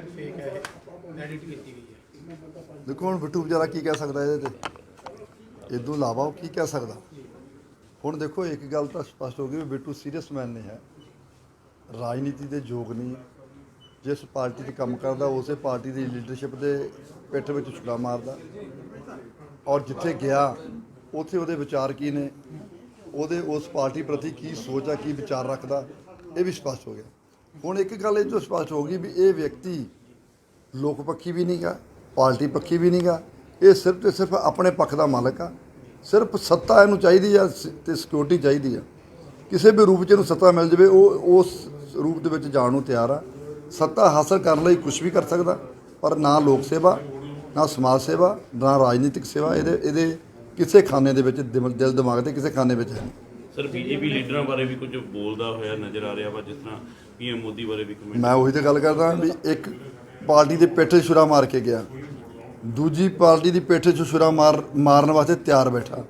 ਕਿਹਾ ਕਿ ਫੇਕ ਹੈ ਇਹ ਐਡਿਟ ਕੀਤੀ ਗਈ ਹੈ। ਦੇਖੋ ਹੁਣ ਬਿੱਟੂ ਵਿਚਾਰਾ ਕੀ ਕਹਿ ਸਕਦਾ ਇਹਦੇ ਤੇ? ਇਦੋਂ ਇਲਾਵਾ ਉਹ ਕੀ ਕਹਿ ਸਕਦਾ? ਹੁਣ ਦੇਖੋ, ਇੱਕ ਗੱਲ ਤਾਂ ਸਪਸ਼ਟ ਹੋ ਗਈ ਵੀ ਬਿੱਟੂ ਸੀਰੀਅਸ ਮੈਨ ਨਹੀਂ ਹੈ। ਰਾਜਨੀਤੀ ਦੇ ਯੋਗ ਨਹੀਂ। ਜਿਸ ਪਾਰਟੀ 'ਚ ਕੰਮ ਕਰਦਾ, ਉਸੇ ਪਾਰਟੀ ਦੀ ਲੀਡਰਸ਼ਿਪ ਦੇ ਪਿੱਠ ਵਿੱਚ ਛੁਰਾ ਮਾਰਦਾ। ਔਰ ਜਿੱਥੇ ਗਿਆ, ਉੱਥੇ ਉਹਦੇ ਵਿਚਾਰ ਕੀ ਨੇ? ਉਹਦੇ ਉਸ ਪਾਰਟੀ ਪ੍ਰਤੀ ਕੀ ਸੋਚ ਆ, ਕੀ ਵਿਚਾਰ ਰੱਖਦਾ? ਇਹ ਵੀ ਸਪਸ਼ਟ ਹੋ ਗਿਆ। ਹੁਣ ਇੱਕ ਗੱਲ ਇਹ ਤੋਂ ਸਪਸ਼ਟ ਹੋ ਗਈ ਵੀ ਇਹ ਵਿਅਕਤੀ ਲੋਕ ਪੱਖੀ ਵੀ ਨਹੀਂਗਾ, ਪਾਰਟੀ ਪੱਖੀ ਵੀ ਨਹੀਂਗਾ, ਇਹ ਸਿਰਫ ਤੇ ਸਿਰਫ ਆਪਣੇ ਪੱਖ ਦਾ ਮਾਲਕ ਆ। ਸਿਰਫ ਸੱਤਾ ਇਹਨੂੰ ਚਾਹੀਦੀ ਆ ਸ- ਤੇ ਸਿਕਿਉਰਿਟੀ ਚਾਹੀਦੀ ਆ। ਕਿਸੇ ਵੀ ਰੂਪ 'ਚ ਇਹਨੂੰ ਸੱਤਾ ਮਿਲ ਜਾਵੇ, ਉਹ ਉਸ ਰੂਪ ਦੇ ਵਿੱਚ ਜਾਣ ਨੂੰ ਤਿਆਰ ਆ। ਸੱਤਾ ਹਾਸਲ ਕਰਨ ਲਈ ਕੁਝ ਵੀ ਕਰ ਸਕਦਾ, ਪਰ ਨਾ ਲੋਕ ਸੇਵਾ, ਨਾ ਸਮਾਜ ਸੇਵਾ, ਨਾ ਰਾਜਨੀਤਿਕ ਸੇਵਾ, ਇਹਦੇ ਇਹਦੇ ਕਿਸੇ ਖਾਨੇ ਦੇ ਵਿੱਚ ਦਿਮ- ਦਿਲ ਦਿਮਾਗ ਦੇ ਕਿਸੇ ਖਾਨੇ ਵਿੱਚ ਹੈ ਨਹੀਂ। ਸਰ, ਬੀਜੇਪੀ ਲੀਡਰਾਂ ਬਾਰੇ ਵੀ ਕੁਝ ਬੋਲਦਾ ਹੋਇਆ ਨਜ਼ਰ ਆ ਰਿਹਾ ਵਾ, ਜਿਸ ਤਰ੍ਹਾਂ ਪੀਐਮ ਮੋਦੀ ਬਾਰੇ ਵੀ ਕਮੈਂਟ ਮੈਂ ਉਹੀ ਤੇ ਗੱਲ ਕਰਦਾ ਵੀ ਇੱਕ ਪਾਰਟੀ ਦੇ 'ਚ ਛੁਰਾ ਮਾਰ ਕੇ ਗਿਆ। ਦੂਜੀ ਪਾਰਟੀ ਦੀ ਪਿੱਠ 'ਚ ਛੁਰਾ ਮਾਰ, ਮਾਰਨ ਵਾਸਤੇ ਤਿਆਰ ਬੈਠਾ।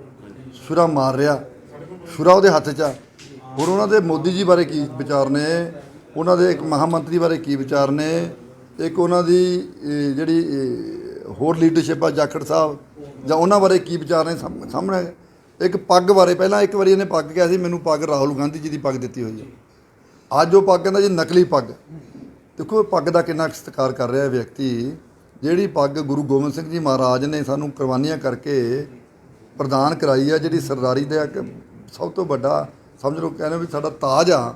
ਛੁਰਾ ਮਾਰ ਰਿਹਾ। ਛੁਰਾ ਉਹਦੇ ਹੱਥ 'ਚ ਆ। ਹੁਣ ਉਹਨਾਂ ਦੇ ਮੋਦੀ ਜੀ ਬਾਰੇ ਕੀ ਵਿਚਾਰ ਨੇ? ਉਹਨਾਂ ਦੇ ਇੱਕ ਮਹਾਮੰਤਰੀ ਬਾਰੇ ਕੀ ਵਿਚਾਰ ਨੇ? ਇੱਕ ਉਹਨਾਂ ਦੀ ਜਿਹੜੀ ਹੋਰ ਲੀਡਰਸ਼ਿਪ ਆ, ਜਾਖੜ ਸਾਹਿਬ, ਜਾਂ ਉਹਨਾਂ ਬਾਰੇ ਕੀ ਵਿਚਾਰ ਨੇ? ਸਾਹਮ- ਸਾਹਮਣੇ ਇੱਕ ਪੱਗ ਬਾਰੇ, ਪਹਿਲਾਂ ਇੱਕ ਵਾਰੀ ਇਹਨੇ ਪੱਗ ਕਿਹਾ ਸੀ, ਮੈਨੂੰ ਪੱਗ ਰਾਹੁਲ ਗਾਂਧੀ ਜੀ ਦੀ ਪੱਗ ਦਿੱਤੀ ਹੋਈ ਹੈ। ਅੱਜ ਉਹ ਪੱਗ ਕਹਿੰਦਾ ਜੀ ਨਕਲੀ ਪੱਗ। ਦੇਖੋ ਇਹ ਪੱਗ ਦਾ ਕਿੰਨਾ ਕੁ ਸਤਿਕਾਰ ਕਰ ਰਿਹਾ ਵਿਅਕਤੀ। ਜਿਹੜੀ ਪੱਗ ਗੁਰੂ ਗੋਬਿੰਦ ਸਿੰਘ ਜੀ ਮਹਾਰਾਜ ਨੇ ਸਾਨੂੰ ਕੁਰਬਾਨੀਆਂ ਕਰਕੇ ਪ੍ਰਦਾਨ ਕਰਾਈ ਆ, ਜਿਹੜੀ ਸਰਦਾਰੀ ਦਾ ਇੱਕ ਸਭ ਤੋਂ ਵੱਡਾ, ਸਮਝ ਲਓ ਕਹਿੰਦੇ ਵੀ ਸਾਡਾ ਤਾਜ ਆ,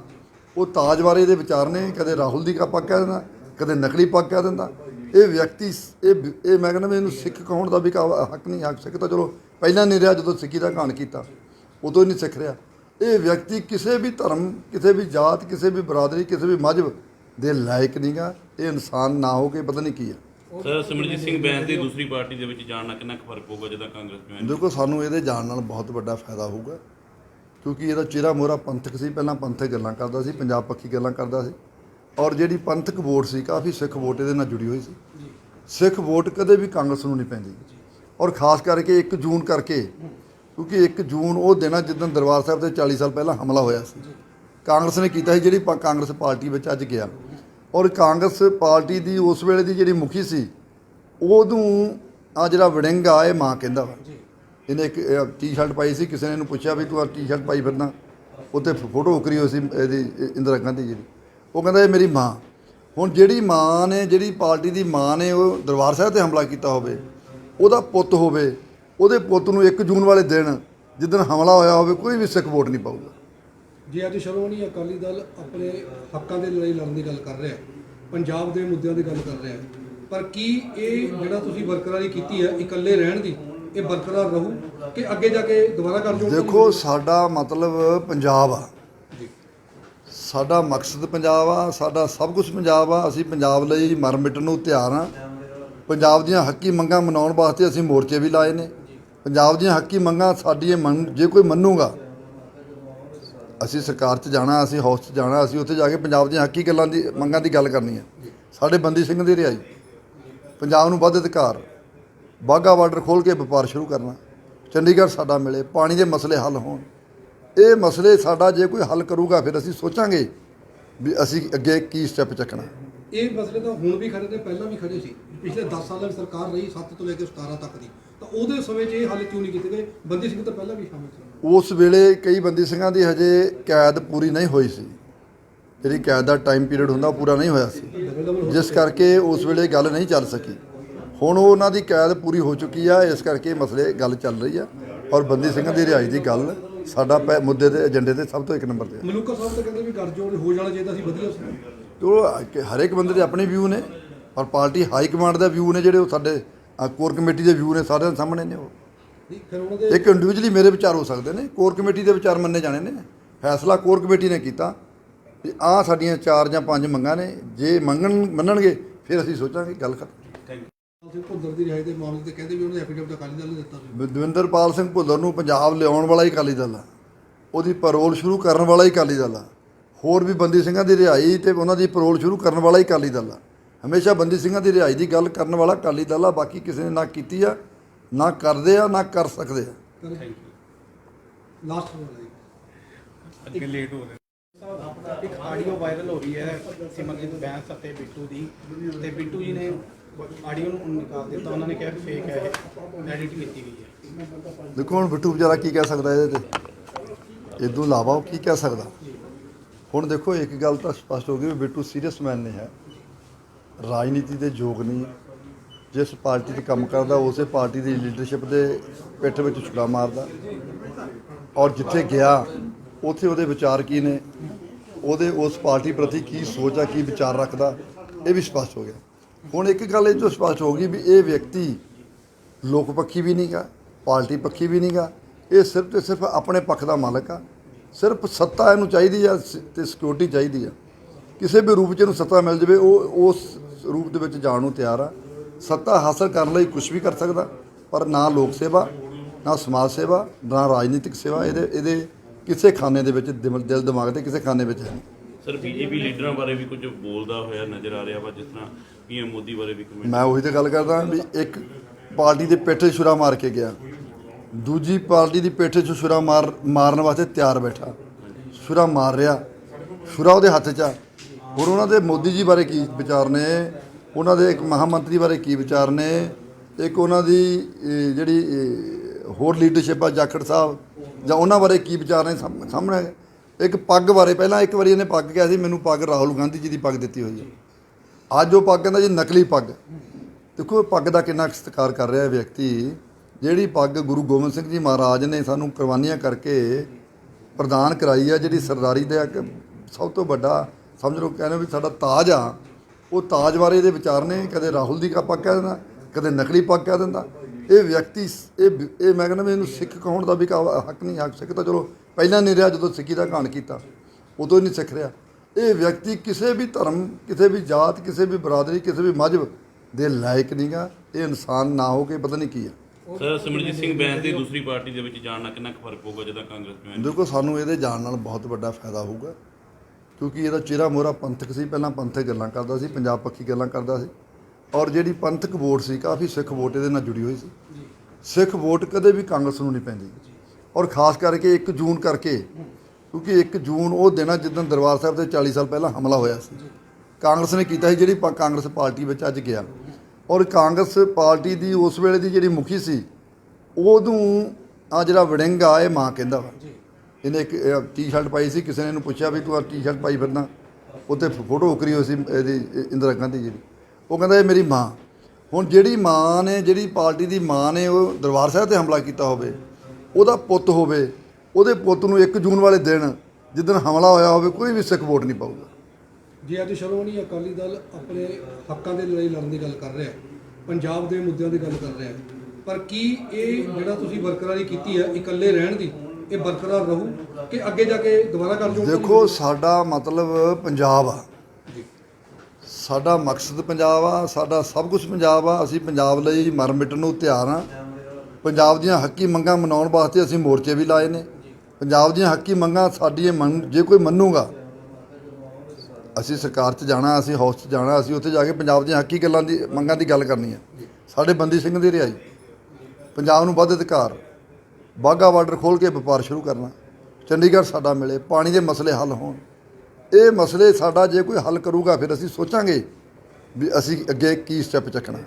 ਉਹ ਤਾਜ ਬਾਰੇ ਇਹਦੇ ਵਿਚਾਰ ਨੇ, ਕਦੇ ਰਾਹੁਲ ਦੀ ਪੱਗ ਕਹਿ ਦਿੰਦਾ, ਕਦੇ ਨਕਲੀ ਪੱਗ ਕਹਿ ਦਿੰਦਾ। ਇਹ ਵਿਅਕਤੀ ਇਹ ਇਹ ਮੈਂ ਕਹਿੰਦਾ ਵੀ ਇਹਨੂੰ ਸਿੱਖ ਕਹਾਉਣ ਦਾ ਵੀ ਕਾ- ਹੱਕ ਨਹੀਂ, ਹੱਕ ਸਿੱਖ ਤਾਂ ਚਲੋ ਪਹਿਲਾਂ ਨਹੀਂ ਰਿਹਾ ਜਦੋਂ ਸਿੱਖੀ ਦਾ ਕਾਣ ਕੀਤਾ, ਉਦੋਂ ਹੀ ਨਹੀਂ ਸਿੱਖ ਰਿਹਾ। ਇਹ ਵਿਅਕਤੀ ਕਿਸੇ ਵੀ ਧਰਮ ਕਿਸੇ ਵੀ ਜਾਤ ਕਿਸੇ ਵੀ ਬਰਾਦਰੀ ਕਿਸੇ ਵੀ ਮਜ਼ਹਬ ਦੇ ਲਾਇਕ ਨਹੀਂਗਾ ਇਹ ਇਨਸਾਨ ਨਾ ਹੋ ਕੇ ਪਤਾ ਨਹੀਂ ਕੀ ਆ। ਸਰ ਸਿਮਰਜੀਤ ਸਿੰਘ ਬੈਂਸ ਦੀ ਦੂਸਰੀ ਪਾਰਟੀ ਦੇ ਵਿੱਚ ਜਾਣ ਨਾਲ ਕਿੰਨਾ ਕੁ ਫ਼ਰਕ ਪਊਗਾ ਜਦੋਂ ਕਾਂਗਰਸ ਜੁਆਇਨ ਦੇਖੋ ਸਾਨੂੰ ਇਹਦੇ ਜਾਣ ਨਾਲ ਬਹੁਤ ਵੱਡਾ ਫਾਇਦਾ ਹੋਊਗਾ। ਕਿਉਂਕਿ ਇਹਦਾ ਚਿਹਰਾ ਮੋਹਰਾ ਪੰਥਕ ਸੀ। ਪਹਿਲਾਂ ਪੰਥਕ ਗੱਲਾਂ ਕਰਦਾ ਸੀ ਪੰਜਾਬ ਪੱਖੀ ਗੱਲਾਂ ਕਰਦਾ ਸੀ। ਔਰ ਜਿਹੜੀ ਪੰਥਕ ਵੋਟ ਸੀ ਕਾਫੀ ਸਿੱਖ ਵੋਟ ਇਹਦੇ ਨਾਲ ਜੁੜੀ ਹੋਈ ਸੀ। ਸਿੱਖ ਵੋਟ ਕਦੇ ਵੀ ਕਾਂਗਰਸ ਨੂੰ ਨਹੀਂ ਪੈਂਦੀ। ਔਰ ਖਾਸ ਕਰਕੇ 1 ਜੂਨ ਕਰਕੇ ਕਿਉਂਕਿ 1 ਜੂਨ ਉਹ ਦਿਨ ਆ ਜਿੱਦਣ ਦਰਬਾਰ ਸਾਹਿਬ ਤੇ 40 ਸਾਲ ਪਹਿਲਾਂ ਹਮਲਾ ਹੋਇਆ ਸੀ। ਕਾਂਗਰਸ ਨੇ ਕੀਤਾ ਸੀ ਜਿਹੜੀ ਕਾਂਗਰਸ ਪਾਰਟੀ ਵਿੱਚ ਅੱਜ ਗਿਆ। ਔਰ ਕਾਂਗਰਸ ਪਾਰਟੀ ਦੀ ਉਸ ਵੇਲੇ ਦੀ ਜਿਹੜੀ ਮੁਖੀ ਸੀ ਉਦੋਂ ਆ ਜਿਹੜਾ ਵੜਿੰਗ ਆ ਇਹ ਮਾਂ ਕਹਿੰਦਾ ਵਾ। ਇਹਨੇ ਇੱਕ ਟੀ-ਸ਼ਰਟ ਪਾਈ ਸੀ ਕਿਸੇ ਨੇ ਇਹਨੂੰ ਪੁੱਛਿਆ ਵੀ ਤੂੰ ਆ ਟੀ-ਸ਼ਰਟ ਪਾਈ ਫਿਰਦਾ ਉੱਤੇ ਫੋਟੋ ਉਕਰੀ ਹੋਈ ਸੀ ਇਹਦੀ ਇਹ ਇੰਦਰਾ ਗਾਂਧੀ ਜੀ ਦੀ। ਉਹ ਕਹਿੰਦਾ ਇਹ ਮੇਰੀ ਮਾਂ। ਹੁਣ ਜਿਹੜੀ ਮਾਂ ਨੇ ਜਿਹੜੀ ਪਾਰਟੀ ਦੀ ਮਾਂ ਨੇ ਉਹ ਦਰਬਾਰ ਸਾਹਿਬ ਤੇ ਹਮਲਾ ਕੀਤਾ ਹੋਵੇ ਉਹਦਾ ਪੁੱਤ ਹੋਵੇ ਉਹਦੇ ਪੁੱਤ ਨੂੰ 1 ਜੂਨ ਵਾਲੇ ਦਿਨ ਜਿੱਦਣ ਹਮਲਾ ਹੋਇਆ ਹੋਵੇ ਕੋਈ ਵੀ ਸਿੱਖ ਵੋਟ ਨਹੀਂ ਪਾਊਗਾ। ਜੇ ਅੱਜ ਸ਼੍ਰੋਮਣੀ ਅਕਾਲੀ ਦਲ ਆਪਣੇ ਹੱਕਾਂ ਦੇ ਲੜਾਈ ਲੜਨ ਦੀ ਗੱਲ ਕਰ ਰਿਹਾ ਪੰਜਾਬ ਦੇ ਮੁੱਦਿਆਂ ਦੀ ਗੱਲ ਕਰ ਰਿਹਾ ਪਰ ਕੀ ਇਹ ਜਿਹੜਾ ਤੁਸੀਂ ਬਰਕਰਾਰੀ ਕੀਤੀ ਹੈ ਇਕੱਲੇ ਰਹਿਣ ਦੀ ਇਹ ਬਰਕਰਾਰ ਰਹੂ ਕਿ ਅੱਗੇ ਜਾ ਕੇ ਦੁਬਾਰਾ ਕਰ ਜਾਓ ਦੇਖੋ ਸਾਡਾ ਮਤਲਬ ਪੰਜਾਬ ਆ। ਸਾਡਾ ਮਕਸਦ ਪੰਜਾਬ ਆ ਸਾਡਾ ਸਭ ਕੁਝ ਪੰਜਾਬ ਆ ਅਸੀਂ ਪੰਜਾਬ ਲਈ ਮਰ ਮਿਟਣ ਨੂੰ ਤਿਆਰ ਆ। ਪੰਜਾਬ ਦੀਆਂ ਹੱਕੀ ਮੰਗਾਂ ਮਨਾਉਣ ਵਾਸਤੇ ਅਸੀਂ ਮੋਰਚੇ ਵੀ ਲਾਏ ਨੇ। ਪੰਜਾਬ ਦੀਆਂ ਹੱਕੀ ਮੰਗਾਂ ਸਾਡੀ ਇਹ ਮੰਨ, ਜੇ ਕੋਈ ਮੰਨੂਗਾ, ਅਸੀਂ ਸਰਕਾਰ 'ਚ ਜਾਣਾ, ਅਸੀਂ ਹਾਊਸ 'ਚ ਜਾਣਾ, ਅਸੀਂ ਉੱਥੇ ਜਾ ਕੇ ਪੰਜਾਬ ਦੀਆਂ ਹੱਕੀ ਗੱਲਾਂ ਦੀ, ਮੰਗਾਂ ਦੀ ਗੱਲ ਕਰਨੀ ਹੈ। ਸਾਡੇ ਬੰਦੀ ਸਿੰਘ ਦੀ ਰਿਹਾਈ, ਪੰਜਾਬ ਨੂੰ ਵੱਧ ਅਧਿਕਾਰ ਬਾਗਾ ਬਾਰਡਰ ਖੋਲ ਕੇ ਵਪਾਰ ਸ਼ੁਰੂ ਕਰਨਾ, ਚੰਡੀਗੜ੍ਹ ਸਾਡਾ ਮਿਲੇ, ਪਾਣੀ ਦੇ ਮਸਲੇ ਹੱਲ ਹੋਣ। ਇਹ ਮਸਲੇ ਸਾਡਾ ਜੇ ਕੋਈ ਹੱਲ ਕਰੂਗਾ, ਫਿਰ ਅਸੀਂ ਸੋਚਾਂਗੇ ਵੀ ਅਸੀਂ ਅੱਗੇ ਕੀ ਸਟੈਪ ਚੱਕਣਾ। ਇਹ ਮਸਲੇ ਤਾਂ ਹੁਣ ਵੀ ਖੜੇ ਨੇ ਪਹਿਲਾਂ ਵੀ ਖੜੇ ਸੀ। ਪਿਛਲੇ 10 ਸਾਲਾਂ ਦੀ ਸਰਕਾਰ ਰਹੀ 7 ਤੋਂ ਲੈ ਕੇ 17 ਤੱਕ ਦੀ। ਤਾਂ ਉਹਦੇ ਸਮੇਂ 'ਚ ਇਹ ਹੱਲ ਕਿਉਂ ਨਹੀਂ ਕੀਤੇ ਗਏ? ਬੰਦੀ ਸਿੰਘ ਤਾਂ ਪਹਿਲਾਂ ਵੀ ਸ਼ਾਮਿਲ ਸੀ। ਉਸ ਵੇਲੇ ਕਈ ਬੰਦੀ ਸਿੰਘਾਂ ਦੀ ਹਜੇ ਕੈਦ ਪੂਰੀ ਨਹੀਂ ਹੋਈ ਸੀ। ਜਿਹੜੀ ਕੈਦ ਦਾ ਟਾਈਮ ਪੀਰੀਅਡ ਹੁੰਦਾ ਉਹ ਪੂਰਾ ਨਹੀਂ ਹੋਇਆ ਸੀ। ਜਿਸ ਕਰਕੇ ਉਸ ਵੇਲੇ ਗੱਲ ਨਹੀਂ ਚੱਲ ਸਕੀ। ਹੁਣ ਉਹ ਉਹਨਾਂ ਦੀ ਕੈਦ ਪੂਰੀ ਹੋ ਚੁੱਕੀ ਆ ਇਸ ਕਰਕੇ ਮਸਲੇ ਗੱਲ ਚੱਲ ਰਹੀ ਆ। ਔਰ ਬੰਦੀ ਸਿੰਘਾਂ ਦੀ ਰਿਹਾਈ ਦੀ ਗੱਲ ਸਾਡਾ ਪੈ- ਮੁੱਦੇ ਦੇ ਏਜੰਡੇ ਤੇ ਸਭ ਤੋਂ ਇੱਕ ਨੰਬਰ ਤੇ ਆ। ਮਲੂਕਾ ਸਾਹਿਬ ਤਾਂ ਕਹਿੰਦੇ ਵੀ ਗੱਠਜੋੜ ਹੋ ਜਾਣਾ ਚਾਹੀਦਾ ਸੀ ਵਧੀਆ ਸੀ। ਤੇ ਉਹ ਕਿ ਹਰ ਇੱਕ ਬੰਦੇ ਦੇ ਆਪਣੇ ਵਿਊ ਨੇ ਔਰ ਪਾਰਟੀ ਹਾਈ ਕਮਾਂਡ ਦਾ ਵਿਊ ਨੇ ਜਿਹੜੇ ਉਹ ਸਾਡੇ ਕੋਰ ਕਮੇਟੀ ਦੇ ਵਿਊ ਨੇ ਸਾਰਿਆਂ ਦੇ ਸਾਹਮਣੇ ਨੇ ਉਹ। ਨਹੀਂ ਫਿਰ ਉਹਨਾਂ ਦੇ ਇੱਕ ਇੰਡੀਵਿਜੂਅਲੀ ਮੇਰੇ ਵਿਚਾਰ ਹੋ ਸਕਦੇ ਨੇ ਕੋਰ ਕਮੇਟੀ ਦੇ ਵਿਚਾਰ ਮੰਨੇ ਜਾਣੇ ਨੇ। ਫੈਸਲਾ ਕੋਰ ਕਮੇਟੀ ਨੇ ਕੀਤਾ ਵੀ ਆਹ ਸਾਡੀਆਂ ਚਾਰ ਜਾਂ ਪੰਜ ਮੰਗਾਂ ਨੇ। ਜੇ ਮੰਗਣ ਮੰਨਣਗੇ ਫਿਰ ਅਸੀਂ ਸੋਚਾਂਗੇ ਗੱਲ ਖਤਮ। ਸਿੰਘ ਭੁੱਲਰ ਦੀ ਰਿਹਾਈ ਦੇ ਮਾਮਲੇ ਤੇ ਕਹਿੰਦੇ ਵੀ ਉਹਨੇ ਐਫੀਡੇਵਿਟ ਅਕਾਲੀ ਦਲ ਨੇ ਦਿੱਤਾ ਸੀ। ਦਵਿੰਦਰਪਾਲ ਸਿੰਘ ਭੁੱਲਰ ਨੂੰ ਪੰਜਾਬ ਲਿਆਉਣ ਵਾਲਾ ਹੀ ਅਕਾਲੀ ਦਲ ਆ। ਉਹਦੀ ਪੈਰੋਲ ਸ਼ੁਰੂ ਕਰਨ ਵਾਲਾ ਹੀ ਅਕਾਲੀ ਦਲ ਆ। ਹੋਰ ਵੀ ਬੰਦੀ ਸਿੰਘਾਂ ਦੀ ਰਿਹਾਈ ਤੇ ਉਹਨਾਂ ਦੀ ਪੈਰੋਲ ਸ਼ੁਰੂ ਕਰਨ ਵਾਲਾ ਹੀ ਅਕਾਲੀ ਦਲ ਆ। ਹਮੇਸ਼ਾ ਬੰਦੀ ਸਿੰਘਾਂ ਦੀ ਰਿਹਾਈ ਦੀ ਗੱਲ ਕਰਨ ਵਾਲਾ ਅਕਾਲੀ ਦਲ ਆ ਬਾਕੀ ਕਿਸੇ ਨੇ ਨਾ ਕੀਤੀ ਆ ਨਾ ਕਰਦੇ ਆ ਨਾ ਕਰ ਸਕਦੇ ਆ। ਲਾਸਟ ਵਾਲਾ ਜੀ ਅੱਗੇ ਲੇਟ ਹੋ ਰਿਹਾ। ਇੱਕ ਆਡੀਓ ਵਾਇਰਲ ਹੋ ਰਹੀ ਹੈ ਸਿਮਰਜੀਤ ਬੈਂਸ ਅਤੇ ਬਿੱਟੂ ਦੀ। ਤੇ ਬਿੱਟੂ ਜੀ ਨੇ ਆਡੀਓ ਨੂੰ ਨਿਕਾਲ ਦਿੱਤਾ। ਉਹਨਾਂ ਨੇ ਕਿਹਾ ਫੇਕ ਹੈ ਇਹ। ਐਡਿਟ ਕੀਤੀ ਗਈ ਹੈ। ਦੇਖੋ ਹੁਣ ਬਿੱਟੂ ਵਿਚਾਰਾ ਕੀ ਕਹਿ ਸਕਦਾ ਇਹਦੇ ਤੇ? ਇਦੋਂ ਇਲਾਵਾ ਉਹ ਕੀ ਕਹਿ ਸਕਦਾ? ਹੁਣ ਦੇਖੋ ਇੱਕ ਗੱਲ ਤਾਂ ਸਪਸ਼ਟ ਹੋ ਗਈ ਵੀ ਬਿੱਟੂ ਸੀਰੀਅਸ ਮੈਨ ਨਹੀਂ ਹੈ। ਰਾਜਨੀਤੀ ਦੇ ਯੋਗ ਨਹੀਂ। ਜਿਸ ਪਾਰਟੀ 'ਚ ਕੰਮ ਕਰਦਾ, ਉਸੇ ਪਾਰਟੀ ਦੀ ਲੀਡਰਸ਼ਿਪ ਦੇ ਪਿੱਠ ਵਿੱਚ ਛੁਰਾ ਮਾਰਦਾ। ਔਰ ਜਿੱਥੇ ਗਿਆ, ਉੱਥੇ ਉਹਦੇ ਵਿਚਾਰ ਕੀ ਨੇ? ਉਹਦੇ ਉਸ ਪਾਰਟੀ ਪ੍ਰਤੀ ਕੀ ਸੋਚ ਆ, ਕੀ ਵਿਚਾਰ ਰੱਖਦਾ? ਇਹ ਵੀ ਸਪਸ਼ਟ ਹੋ ਗਿਆ। ਹੁਣ ਇੱਕ ਗੱਲ ਇਹ ਤੋਂ ਸਪਸ਼ਟ ਹੋ ਗਈ ਵੀ ਇਹ ਵਿਅਕਤੀ ਲੋਕ ਪੱਖੀ ਵੀ ਨਹੀਂਗਾ, ਪਾਰਟੀ ਪੱਖੀ ਵੀ ਨਹੀਂਗਾ। ਇਹ ਸਿਰਫ ਤੇ ਸਿਰਫ ਆਪਣੇ ਪੱਖ ਦਾ ਮਾਲਕ ਆ। ਸਿਰਫ ਸੱਤਾ ਇਹਨੂੰ ਚਾਹੀਦੀ ਆ ਸ- ਤੇ ਸਿਕਿਉਰਿਟੀ ਚਾਹੀਦੀ ਆ। ਕਿਸੇ ਵੀ ਰੂਪ 'ਚ ਇਹਨੂੰ ਸੱਤਾ ਮਿਲ ਜਾਵੇ, ਉਹ ਉਸ ਰੂਪ ਦੇ ਵਿੱਚ ਜਾਣ ਨੂੰ ਤਿਆਰ ਆ। ਸੱਤਾ ਹਾਸਲ ਕਰਨ ਲਈ ਕੁਝ ਵੀ ਕਰ ਸਕਦਾ ਪਰ ਨਾ ਲੋਕ ਸੇਵਾ ਨਾ ਸਮਾਜ ਸੇਵਾ ਨਾ ਰਾਜਨੀਤਿਕ ਸੇਵਾ। ਇਹਦੇ ਇਹਦੇ ਕਿਸੇ ਖਾਨੇ ਦੇ ਵਿੱਚ ਦਿਲ ਦਿਮਾਗ ਦੇ ਕਿਸੇ ਖਾਨੇ ਵਿੱਚ ਹੈ ਨਹੀਂ। ਸਰ ਬੀਜੇਪੀ ਲੀਡਰਾਂ ਬਾਰੇ ਵੀ ਕੁਝ ਬੋਲਦਾ ਹੋਇਆ ਨਜ਼ਰ ਆ ਰਿਹਾ ਵਾ ਜਿਸ ਤਰ੍ਹਾਂ ਪੀਐਮ ਮੋਦੀ ਬਾਰੇ ਵੀ ਕਮੈਂਟ ਮੈਂ ਉਹੀ ਤੇ ਗੱਲ ਕਰਦਾ ਵੀ ਇੱਕ ਪਾਰਟੀ ਦੇ ਪੇਠੇ ਛੁਰਾ ਮਾਰ ਕੇ ਗਿਆ। ਦੂਜੀ ਪਾਰਟੀ ਦੀ ਪੇਠੇ 'ਚ ਛੁਰਾ ਮਾਰ ਮਾਰਨ ਵਾਸਤੇ ਤਿਆਰ ਬੈਠਾ। ਛੁਰਾ ਮਾਰ ਰਿਹਾ। ਛੁਰਾ ਉਹਦੇ ਹੱਥ 'ਚ ਆ। ਹੋਰ ਉਹਨਾਂ ਦੇ ਮੋਦੀ ਜੀ ਬਾਰੇ ਕੀ ਵਿਚਾਰ ਨੇ? ਉਹਨਾਂ ਦੇ ਇੱਕ ਮਹਾਮੰਤਰੀ ਬਾਰੇ ਕੀ ਵਿਚਾਰ ਨੇ? ਇੱਕ ਉਹਨਾਂ ਦੀ ਜਿਹੜੀ ਹੋਰ ਲੀਡਰਸ਼ਿਪ ਆ, ਜਾਖੜ ਸਾਹਿਬ, ਜਾਂ ਉਹਨਾਂ ਬਾਰੇ ਕੀ ਵਿਚਾਰ ਨੇ? ਸਾਹਮ- ਸਾਹਮਣੇ ਇੱਕ ਪੱਗ ਬਾਰੇ, ਪਹਿਲਾਂ ਇੱਕ ਵਾਰੀ ਇਹਨੇ ਪੱਗ ਕਿਹਾ ਸੀ, ਮੈਨੂੰ ਪੱਗ ਰਾਹੁਲ ਗਾਂਧੀ ਜੀ ਦੀ ਪੱਗ ਦਿੱਤੀ ਹੋਈ ਹੈ। ਅੱਜ ਉਹ ਪੱਗ ਕਹਿੰਦਾ ਜੀ ਨਕਲੀ ਪੱਗ। ਦੇਖੋ ਇਹ ਪੱਗ ਦਾ ਕਿੰਨਾ ਕੁ ਸਤਿਕਾਰ ਕਰ ਰਿਹਾ ਇਹ ਵਿਅਕਤੀ। ਜਿਹੜੀ ਪੱਗ ਗੁਰੂ ਗੋਬਿੰਦ ਸਿੰਘ ਜੀ ਮਹਾਰਾਜ ਨੇ ਸਾਨੂੰ ਕੁਰਬਾਨੀਆਂ ਕਰਕੇ ਪ੍ਰਦਾਨ ਕਰਾਈ ਆ, ਜਿਹੜੀ ਸਰਦਾਰੀ ਦਾ ਇੱਕ ਸਭ ਤੋਂ ਵੱਡਾ ਸਮਝ ਲਓ ਕਹਿੰਦੇ ਵੀ ਸਾਡਾ ਤਾਜ ਆ। ਉਹ ਤਾਜ ਬਾਰੇ ਇਹਦੇ ਵਿਚਾਰ ਨੇ ਕਦੇ ਰਾਹੁਲ ਦੀ ਕਾ ਪੱਗ ਕਹਿ ਦਿੰਦਾ ਕਦੇ ਨਕਲੀ ਪੱਗ ਕਹਿ ਦਿੰਦਾ। ਇਹ ਵਿਅਕਤੀ ਇਹ ਇਹ ਮੈਂ ਕਹਿੰਦਾ ਵੀ ਇਹਨੂੰ ਸਿੱਖ ਕਹਾਉਣ ਦਾ ਵੀ ਹੱਕ ਨਹੀਂ ਹੱਕ ਸਿੱਖ ਤਾਂ ਚਲੋ ਪਹਿਲਾਂ ਨਹੀਂ ਰਿਹਾ ਜਦੋਂ ਸਿੱਖੀ ਦਾ ਘਾਣ ਕੀਤਾ ਉਦੋਂ ਹੀ ਨਹੀਂ ਸਿੱਖ ਰਿਹਾ। ਇਹ ਵਿਅਕਤੀ ਕਿਸੇ ਵੀ ਧਰਮ ਕਿਸੇ ਵੀ ਜਾਤ ਕਿਸੇ ਵੀ ਬਰਾਦਰੀ ਕਿਸੇ ਵੀ ਮਜ਼ਹਬ ਦੇ ਲਾਇਕ ਨਹੀਂਗਾ ਇਹ ਇਨਸਾਨ ਨਾ ਹੋ ਕੇ ਪਤਾ ਨਹੀਂ ਕੀ ਹੈ ਸਰ ਸਿਮਰਜੀਤ ਸਿੰਘ ਬੈਂਸ ਦੀ ਦੂਸਰੀ ਪਾਰਟੀ ਦੇ ਵਿੱਚ ਜਾਣ ਨਾਲ ਕਿੰਨਾ ਫ਼ਰਕ ਪਊਗਾ ਜਦੋਂ ਕਾਂਗਰਸ ਜੁਆਇਨ ਦੇਖੋ ਸਾਨੂੰ ਇਹਦੇ ਜਾਣ ਨਾਲ ਬਹੁਤ ਵੱਡਾ ਫਾਇਦਾ ਹੋਊਗਾ। ਕਿਉਂਕਿ ਇਹਦਾ ਚਿਹਰਾ ਮੋਹਰਾ ਪੰਥਕ ਸੀ ਪਹਿਲਾਂ ਪੰਥਕ ਗੱਲਾਂ ਕਰਦਾ ਸੀ ਪੰਜਾਬ ਪੱਖੀ ਗੱਲਾਂ ਕਰਦਾ ਸੀ। ਔਰ ਜਿਹੜੀ ਪੰਥਕ ਵੋਟ ਸੀ ਕਾਫੀ ਸਿੱਖ ਵੋਟ ਇਹਦੇ ਨਾਲ ਜੁੜੀ ਹੋਈ ਸੀ। ਸਿੱਖ ਵੋਟ ਕਦੇ ਵੀ ਕਾਂਗਰਸ ਨੂੰ ਨਹੀਂ ਪੈਂਦੀ। ਔਰ ਖਾਸ ਕਰਕੇ 1 ਜੂਨ ਕਰਕੇ ਕਿਉਂਕਿ 1 ਜੂਨ ਉਹ ਦਿਨ ਆ ਜਿੱਦਣ ਦਰਬਾਰ ਸਾਹਿਬ ਤੇ 40 ਸਾਲ ਪਹਿਲਾਂ ਹਮਲਾ ਹੋਇਆ ਸੀ। ਕਾਂਗਰਸ ਨੇ ਕੀਤਾ ਸੀ ਜਿਹੜੀ ਕਾਂਗਰਸ ਪਾਰਟੀ ਵਿੱਚ ਅੱਜ ਗਿਆ। ਔਰ ਕਾਂਗਰਸ ਪਾਰਟੀ ਦੀ ਉਸ ਵੇਲੇ ਦੀ ਜਿਹੜੀ ਮੁਖੀ ਸੀ ਉਦੋਂ ਆ ਜਿਹੜਾ ਵੜਿੰਗ ਆ ਇਹ ਮਾਂ ਕਹਿੰਦਾ ਵਾ। ਇਹਨੇ ਇੱਕ ਟੀ-ਸ਼ਰਟ ਪਾਈ ਸੀ, ਕਿਸੇ ਨੇ ਇਹਨੂੰ ਪੁੱਛਿਆ ਵੀ ਤੂੰ ਆ ਟੀ-ਸ਼ਰਟ ਪਾਈ ਫਿਰਦਾ ਉੱਤੇ ਫੋਟੋ ਉਕਰੀ ਹੋਈ ਸੀ ਇਹਦੀ ਇੰਦਰਾ ਗਾਂਧੀ ਜੀ ਦੀ। ਉਹ ਕਹਿੰਦਾ, ਇਹ ਮੇਰੀ ਮਾਂ। ਹੁਣ ਜਿਹੜੀ ਮਾਂ ਨੇ, ਜਿਹੜੀ ਪਾਰਟੀ ਦੀ ਮਾਂ ਨੇ, ਉਹ ਦਰਬਾਰ ਸਾਹਿਬ ਤੇ ਹਮਲਾ ਕੀਤਾ ਹੋਵੇ, ਉਹਦਾ ਪੁੱਤ ਹੋਵੇ, ਉਹਦੇ ਪੁੱਤ ਨੂੰ 1 ਜੂਨ ਵਾਲੇ ਦਿਨ ਜਿੱਦਣ ਹਮਲਾ ਹੋਇਆ ਹੋਵੇ, ਕੋਈ ਵੀ ਸਿੱਖ ਵੋਟ ਨਹੀਂ ਪਾਊਗਾ। ਜੇ ਅੱਜ ਸ਼੍ਰੋਮਣੀ ਅਕਾਲੀ ਦਲ ਆਪਣੇ ਹੱਕਾਂ ਦੇ ਲਈ ਲੜਨ ਦੀ ਗੱਲ ਕਰ ਰਿਹਾ ਪੰਜਾਬ ਦੇ ਮੁੱਦਿਆਂ ਦੀ ਗੱਲ ਕਰ ਰਿਹਾ ਪਰ ਕੀ ਇਹ ਜਿਹੜਾ ਤੁਸੀਂ ਬਰਕਰਾਰੀ ਕੀਤੀ ਹੈ, ਇਕੱਲੇ ਰਹਿਣ ਦੀ ਇਹ ਬਰਕਰਾਰ ਰਹੂ ਕਿ ਅੱਗੇ ਜਾ ਕੇ ਦੁਬਾਰਾ ਕਰ ਜਾਓ ਦੇਖੋ ਸਾਡਾ ਮਤਲਬ ਪੰਜਾਬ ਆ। ਸਾਡਾ ਮਕਸਦ ਪੰਜਾਬ ਆ ਸਾਡਾ ਸਭ ਕੁਝ ਪੰਜਾਬ ਆ। ਅਸੀਂ ਪੰਜਾਬ ਲਈ ਮਰ ਮਿਟਣ ਨੂੰ ਤਿਆਰ ਆ। ਪੰਜਾਬ ਦੀਆਂ ਹੱਕੀ ਮੰਗਾਂ ਮਨਾਉਣ ਵਾਸਤੇ ਅਸੀਂ ਮੋਰਚੇ ਵੀ ਲਾਏ ਨੇ। ਪੰਜਾਬ ਦੀਆਂ ਹੱਕੀ ਮੰਗਾਂ ਸਾਡੀ ਇਹ ਮੰਨ ਜੇ ਕੋਈ ਮੰਨੂਗਾ ਅਸੀਂ ਸਰਕਾਰ 'ਚ ਜਾਣਾ ਅਸੀਂ ਹਾਊਸ 'ਚ ਜਾਣਾ ਅਸੀਂ ਉੱਥੇ ਜਾ ਕੇ ਪੰਜਾਬ ਦੀਆਂ ਹੱਕੀ ਗੱਲਾਂ ਦੀ ਮੰਗਾਂ ਦੀ ਗੱਲ ਕਰਨੀ ਹੈ ਸਾਡੇ ਬੰਦੀ ਸਿੰਘ ਦੀ ਰਿਹਾਈ। ਪੰਜਾਬ ਨੂੰ ਵੱਧ ਅਧਿਕਾਰ। ਬਾਗਾ ਬਾਰਡਰ ਖੋਲ ਕੇ ਵਪਾਰ ਸ਼ੁਰੂ ਕਰਨਾ। ਚੰਡੀਗੜ੍ਹ ਸਾਡਾ ਮਿਲੇ ਪਾਣੀ ਦੇ ਮਸਲੇ ਹੱਲ ਹੋਣ। ਇਹ ਮਸਲੇ ਸਾਡਾ ਜੇ ਕੋਈ ਹੱਲ ਕਰੂਗਾ ਫਿਰ ਅਸੀਂ ਸੋਚਾਂਗੇ ਵੀ ਅਸੀਂ ਅੱਗੇ ਕੀ ਸਟੈਪ ਚੱਕਣਾ।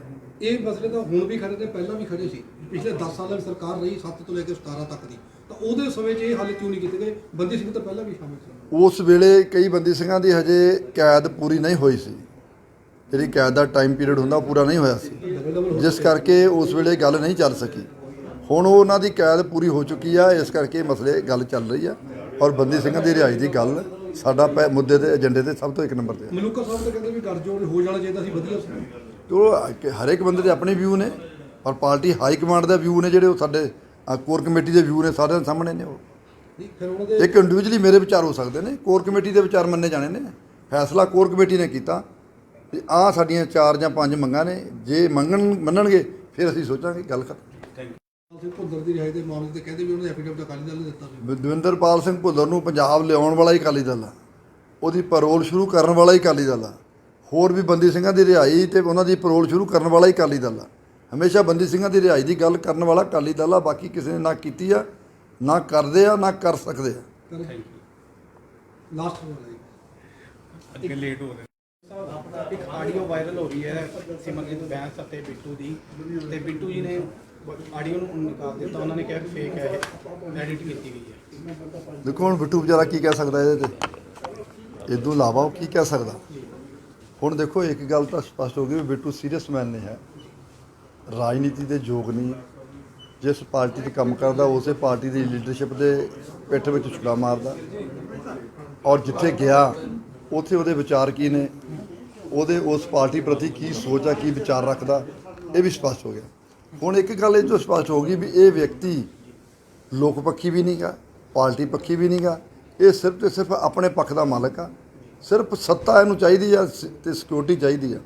ਇਹ ਮਸਲੇ ਤਾਂ ਹੁਣ ਵੀ ਖੜੇ ਨੇ ਪਹਿਲਾਂ ਵੀ ਖੜੇ ਸੀ। ਪਿਛਲੇ 10 ਸਾਲਾਂ ਦੀ ਸਰਕਾਰ ਰਹੀ 7 ਤੋਂ ਲੈ ਕੇ 17 ਤੱਕ ਦੀ। ਤਾਂ ਉਹਦੇ ਸਮੇਂ 'ਚ ਇਹ ਹੱਲ ਕਿਉਂ ਨਹੀਂ ਕੀਤੇ ਗਏ? ਬੰਦੀ ਸਿੰਘ ਤਾਂ ਪਹਿਲਾਂ ਵੀ ਸ਼ਾਮਿਲ ਸਨ ਉਸ ਵੇਲੇ ਕਈ ਬੰਦੀ ਸਿੰਘਾਂ ਦੀ ਹਜੇ ਕੈਦ ਪੂਰੀ ਨਹੀਂ ਹੋਈ ਸੀ। ਜਿਹੜੀ ਕੈਦ ਦਾ ਟਾਈਮ ਪੀਰੀਅਡ ਹੁੰਦਾ ਪੂਰਾ ਨਹੀਂ ਹੋਇਆ ਸੀ। ਜਿਸ ਕਰਕੇ ਉਸ ਵੇਲੇ ਗੱਲ ਨਹੀਂ ਚੱਲ ਸਕੀ। ਹੁਣ ਉਹ ਉਹਨਾਂ ਦੀ ਕੈਦ ਪੂਰੀ ਹੋ ਚੁੱਕੀ ਆ ਇਸ ਕਰਕੇ ਇਹ ਮਸਲੇ ਗੱਲ ਚੱਲ ਰਹੀ ਆ। ਔਰ ਬੰਦੀ ਸਿੰਘਾਂ ਦੀ ਰਿਹਾਈ ਦੀ ਗੱਲ ਸਾਡਾ ਪੈ- ਮੁੱਦੇ ਤੇ ਏਜੰਡੇ ਤੇ ਸਭ ਤੋਂ ਇੱਕ ਨੰਬਰ ਤੇ ਆ। ਮਲੂਕਾ ਸਾਹਿਬ ਤਾਂ ਕਹਿੰਦੇ ਵੀ ਗੱਠਜੋੜ ਹੋ ਜਾਣਾ ਚਾਹੀਦਾ ਸੀ ਵਧੀਆ ਸੀ। ਤੇ ਉਹ ਕਿ ਹਰ ਇੱਕ ਬੰਦੇ ਦੇ ਆਪਣੇ ਵਿਊ ਨੇ ਪਰ ਪਾਰਟੀ ਹਾਈ ਕਮਾਂਡ ਦੇ ਵਿਊ ਨੇ ਜਿਹੜੇ ਉਹ ਸਾਡੇ ਕੋਰ ਕਮੇਟੀ ਦੇ ਵਿਊ ਨੇ ਸਾਰਿਆਂ ਦੇ ਸਾਹਮਣੇ ਨੇ ਉਹ। ਨਹੀਂ, ਫਿਰ ਉਹਨਾਂ ਦੇ ਇੱਕ ਇੰਡੀਵਿਜੂਅਲੀ ਮੇਰੇ ਵਿਚਾਰ ਹੋ ਸਕਦੇ ਨੇ ਕੋਰ ਕਮੇਟੀ ਦੇ ਵਿਚਾਰ ਮੰਨੇ ਜਾਣੇ ਨੇ। ਫੈਸਲਾ ਕੋਰ ਕਮੇਟੀ ਨੇ ਕੀਤਾ ਵੀ ਆਹ ਸਾਡੀਆਂ ਚਾਰ ਜਾਂ ਪੰਜ ਮੰਗਾਂ ਨੇ ਜੇ ਮੰਗਣ ਮੰਨਣਗੇ ਫਿਰ ਅਸੀਂ ਸੋਚਾਂਗੇ ਗੱਲ ਖਤਮ। ਸਿੰਘ ਭੁੱਲਰ ਦੀ ਰਿਹਾਈ ਦੇ ਮਾਮਲੇ ਤੇ ਕਹਿੰਦੇ ਵੀ ਉਹਨਾਂ ਨੇ ਐਫੀਡੇਵਿਟ ਅਕਾਲੀ ਦਲ ਨੇ ਦਿੱਤਾ ਸੀ। ਦਵਿੰਦਰਪਾਲ ਸਿੰਘ ਭੁੱਲਰ ਨੂੰ ਪੰਜਾਬ ਲਿਆਉਣ ਵਾਲਾ ਹੀ ਅਕਾਲੀ ਦਲ ਆ। ਉਹਦੀ ਪਰੋਲ ਸ਼ੁਰੂ ਕਰਨ ਵਾਲਾ ਹੀ ਅਕਾਲੀ ਦਲ ਆ। ਹੋਰ ਵੀ ਬੰਦੀ ਸਿੰਘਾਂ ਦੀ ਰਿਹਾਈ ਤੇ ਉਹਨਾਂ ਦੀ ਪਰੋਲ ਸ਼ੁਰੂ ਕਰਨ ਵਾਲਾ ਹੀ ਅਕਾਲੀ ਦਲ ਆ। ਹਮੇਸ਼ਾ ਬੰਦੀ ਸਿੰਘਾਂ ਦੀ ਰਿਹਾਈ ਦੀ ਗੱਲ ਕਰਨ ਵਾਲਾ ਅਕਾਲੀ ਦਲ ਆ ਬਾਕੀ ਕਿਸੇ ਨੇ ਨਾ ਕੀਤੀ ਆ ਨਾ ਕਰਦੇ ਆ ਨਾ ਕਰ ਸਕਦੇ ਆ। ਲਾਸਟ ਵਾਲਾ ਜੀ। ਅੱਗੇ ਲੇਟ ਹੋ ਰਹੇ ਇੱਕ ਆਡੀਓ ਵਾਇਰਲ ਹੋ ਰਹੀ ਹੈ ਸਿਮਰਜੀਤ ਬੈਂਸ ਅਤੇ ਬਿੱਟੂ ਦੀ। ਤੇ ਬਿੱਟੂ ਜੀ ਨੇ ਆਡੀਓ ਨੂੰ ਨਿਕਾਲ ਦਿੱਤਾ ਉਹਨਾਂ ਨੇ ਕਿਹਾ ਫੇਕ ਹੈ ਇਹ। ਐਡਿਟ ਕੀਤੀ ਗਈ ਹੈ। ਦੇਖੋ ਹੁਣ ਬਿੱਟੂ ਵਿਚਾਰਾ ਕੀ ਕਹਿ ਸਕਦਾ ਇਹਦੇ ਤੇ? ਇਦੋਂ ਇਲਾਵਾ ਉਹ ਕੀ ਕਹਿ ਸਕਦਾ? ਹੁਣ ਦੇਖੋ ਇੱਕ ਗੱਲ ਤਾਂ ਸਪਸ਼ਟ ਹੋ ਗਈ ਵੀ ਬਿੱਟੂ ਸੀਰੀਅਸ ਮੈਨ ਨਹੀਂ ਹੈ। ਰਾਜਨੀਤੀ ਦੇ ਯੋਗ ਨਹੀਂ। ਜਿਸ ਪਾਰਟੀ 'ਚ ਕੰਮ ਕਰਦਾ ਉਸੇ ਪਾਰਟੀ ਦੀ ਲੀਡਰਸ਼ਿਪ ਦੇ ਪਿੱਠ ਵਿੱਚ ਛੁਰਾ ਮਾਰਦਾ। ਔਰ ਜਿੱਥੇ ਗਿਆ ਉੱਥੇ ਉਹਦੇ ਵਿਚਾਰ ਕੀ ਨੇ? ਉਹਦੇ ਉਸ ਪਾਰਟੀ ਪ੍ਰਤੀ ਕੀ ਸੋਚ ਆ ਕੀ ਵਿਚਾਰ ਰੱਖਦਾ? ਇਹ ਵੀ ਸਪਸ਼ਟ ਹੋ ਗਿਆ। ਹੁਣ ਇੱਕ ਗੱਲ ਇਹ ਤੋਂ ਸਪਸ਼ਟ ਹੋ ਗਈ ਵੀ ਇਹ ਵਿਅਕਤੀ ਲੋਕ ਪੱਖੀ ਵੀ ਨਹੀਂਗਾ, ਪਾਰਟੀ ਪੱਖੀ ਵੀ ਨਹੀਂਗਾ। ਇਹ ਸਿਰਫ ਤੇ ਸਿਰਫ ਆਪਣੇ ਪੱਖ ਦਾ ਮਾਲਕ ਆ। ਸਿਰਫ ਸੱਤਾ ਇਹਨੂੰ ਚਾਹੀਦੀ ਆ ਸ- ਤੇ ਸਿਕਿਉਰਿਟੀ ਚਾਹੀਦੀ ਆ।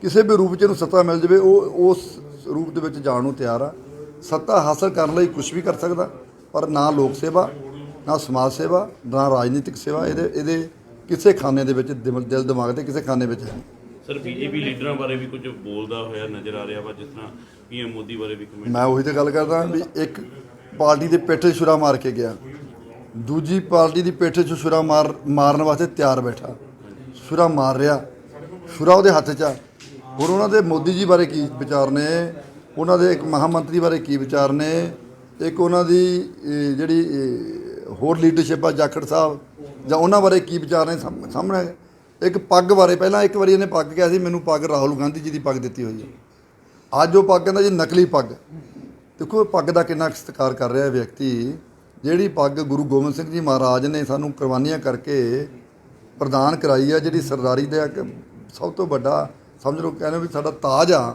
ਕਿਸੇ ਵੀ ਰੂਪ 'ਚ ਇਹਨੂੰ ਸੱਤਾ ਮਿਲ ਜਾਵੇ, ਉਹ ਉਸ ਰੂਪ ਦੇ ਵਿੱਚ ਜਾਣ ਨੂੰ ਤਿਆਰ ਆ। ਸੱਤਾ ਹਾਸਲ ਕਰਨ ਲਈ ਕੁਝ ਵੀ ਕਰ ਸਕਦਾ, ਪਰ ਨਾ ਲੋਕ ਸੇਵਾ, ਨਾ ਸਮਾਜ ਸੇਵਾ, ਨਾ ਰਾਜਨੀਤਿਕ ਸੇਵਾ। ਇਹਦੇ ਇਹਦੇ ਕਿਸੇ ਖਾਨੇ ਦੇ ਵਿੱਚ ਦਿਲ ਦਿਲ ਦਿਮਾਗ ਦੇ ਕਿਸੇ ਖਾਨੇ ਵਿੱਚ ਹੈ ਸਰ, ਬੀਜੇਪੀ ਲੀਡਰਾਂ ਬਾਰੇ ਵੀ ਕੁਝ ਬੋਲਦਾ ਹੋਇਆ, ਨਜ਼ਰ ਆ ਰਿਹਾ ਵਾ, ਜਿਸ ਤਰ੍ਹਾਂ ਪੀਐਮ ਮੋਦੀ ਬਾਰੇ ਵੀ ਕਮੈਂਟ ਮੈਂ ਉਹੀ ਤੇ ਗੱਲ ਕਰਦਾ ਵੀ ਇੱਕ ਪਾਰਟੀ ਦੇ 'ਚ ਛੁਰਾ ਮਾਰ ਕੇ ਗਿਆ। ਦੂਜੀ ਪਾਰਟੀ ਦੀ ਪਿੱਠ 'ਚ ਛੁਰਾ ਮਾਰ, ਮਾਰਨ ਵਾਸਤੇ ਤਿਆਰ ਬੈਠਾ। ਛੁਰਾ ਮਾਰ ਰਿਹਾ। ਛੁਰਾ ਉਹਦੇ ਹੱਥ 'ਚ ਆ। ਹੋਰ ਉਹਨਾਂ ਦੇ ਮੋਦੀ ਜੀ ਬਾਰੇ ਕੀ ਵਿਚਾਰ ਨੇ? ਉਹਨਾਂ ਦੇ ਇੱਕ ਮਹਾਮੰਤਰੀ ਬਾਰੇ ਕੀ ਵਿਚਾਰ ਨੇ? ਇੱਕ ਉਹਨਾਂ ਦੀ ਜਿਹੜੀ ਹੋਰ ਲੀਡਰਸ਼ਿਪ ਆ, ਜਾਖੜ ਸਾਹਿਬ, ਜਾਂ ਉਹਨਾਂ ਬਾਰੇ ਕੀ ਵਿਚਾਰ ਨੇ ਸਾਹਮ- ਸਾਹਮਣੇ? ਇੱਕ ਪੱਗ ਬਾਰੇ, ਪਹਿਲਾਂ ਇੱਕ ਵਾਰੀ ਇਹਨੇ ਪੱਗ ਕਿਹਾ ਸੀ, ਮੈਨੂੰ ਪੱਗ ਰਾਹੁਲ ਗਾਂਧੀ ਜੀ ਦੀ ਪੱਗ ਦਿੱਤੀ ਹੋਈ ਹੈ। ਅੱਜ ਉਹ ਪੱਗ ਕਹਿੰਦਾ ਜੀ ਨਕਲੀ ਪੱਗ। ਦੇਖੋ ਇਹ ਪੱਗ ਦਾ ਕਿੰਨਾ ਕੁ ਸਤਿਕਾਰ ਕਰ ਰਿਹਾ ਵਿਅਕਤੀ। ਜਿਹੜੀ ਪੱਗ ਗੁਰੂ ਗੋਬਿੰਦ ਸਿੰਘ ਜੀ ਮਹਾਰਾਜ ਨੇ ਸਾਨੂੰ ਕੁਰਬਾਨੀਆਂ ਕਰਕੇ ਪ੍ਰਦਾਨ ਕਰਾਈ ਆ, ਜਿਹੜੀ ਸਰਦਾਰੀ ਦਾ ਇੱਕ ਸਭ ਤੋਂ ਵੱਡਾ, ਸਮਝ ਲਓ, ਕਹਿੰਦੇ ਵੀ ਸਾਡਾ ਤਾਜ ਆ,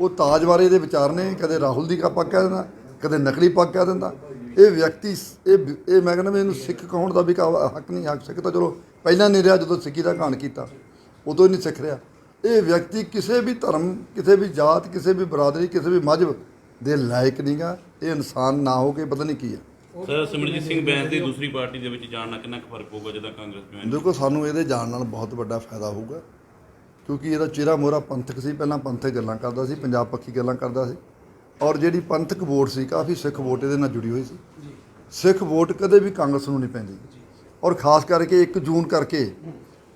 ਉਹ ਤਾਜ ਬਾਰੇ ਇਹਦੇ ਵਿਚਾਰ ਨੇ, ਕਦੇ ਰਾਹੁਲ ਦੀ ਪੱਗ ਕਹਿ ਦਿੰਦਾ, ਕਦੇ ਨਕਲੀ ਪੱਗ ਕਹਿ ਦਿੰਦਾ। ਇਹ ਵਿਅਕਤੀ ਇਹ ਇਹ ਮੈਂ ਕਹਿੰਦਾ ਵੀ ਇਹਨੂੰ ਸਿੱਖ ਕਹਾਉਣ ਦਾ ਵੀ ਕਾ- ਹੱਕ ਨਹੀਂ, ਹੱਕ ਸਿੱਖ ਤਾਂ ਚਲੋ ਪਹਿਲਾਂ ਨਹੀਂ ਰਿਹਾ ਜਦੋਂ ਸਿੱਖੀ ਦਾ ਘਾਣ ਕੀਤਾ ਉਦੋਂ ਹੀ ਨਹੀਂ ਸਿੱਖ ਰਿਹਾ। ਇਹ ਵਿਅਕਤੀ ਕਿਸੇ ਵੀ ਧਰਮ ਕਿਸੇ ਵੀ ਜਾਤ ਕਿਸੇ ਵੀ ਬਰਾਦਰੀ ਕਿਸੇ ਵੀ ਮਜ਼ਹਬ ਦੇ ਲਾਇਕ ਨਹੀਂਗਾ ਇਹ ਇਨਸਾਨ ਨਾ ਹੋ ਕੇ ਪਤਾ ਨਹੀਂ ਕੀ ਸਰ ਸਿਮਰਜੀਤ ਸਿੰਘ ਬੈਂਸ ਦੀ ਦੂਸਰੀ ਪਾਰਟੀ ਦੇ ਵਿੱਚ ਜਾਣ ਨਾਲ ਕਿੰਨਾ ਕੁ ਫ਼ਰਕ ਹੋਊਗਾ ਜਦੋਂ ਕਾਂਗਰਸ ਜੁਆਇਨ ਦੇਖੋ ਸਾਨੂੰ ਇਹਦੇ ਜਾਣ ਨਾਲ ਬਹੁਤ ਵੱਡਾ ਫਾਇਦਾ ਹੋਊਗਾ। ਕਿਉਂਕਿ ਇਹਦਾ ਚਿਹਰਾ ਮੋਹਰਾ ਪੰਥਕ ਸੀ ਪਹਿਲਾਂ ਪੰਥਕ ਗੱਲਾਂ ਕਰਦਾ ਸੀ ਪੰਜਾਬ ਪੱਖੀ ਗੱਲਾਂ ਕਰਦਾ ਸੀ। ਔਰ ਜਿਹੜੀ ਪੰਥਕ ਵੋਟ ਸੀ ਕਾਫੀ ਸਿੱਖ ਵੋਟ ਇਹਦੇ ਨਾਲ ਜੁੜੀ ਹੋਈ ਸੀ। ਸਿੱਖ ਵੋਟ ਕਦੇ ਵੀ ਕਾਂਗਰਸ ਨੂੰ ਨਹੀਂ ਪੈਂਦੀ। ਔਰ ਖਾਸ ਕਰਕੇ 1 ਜੂਨ ਕਰਕੇ,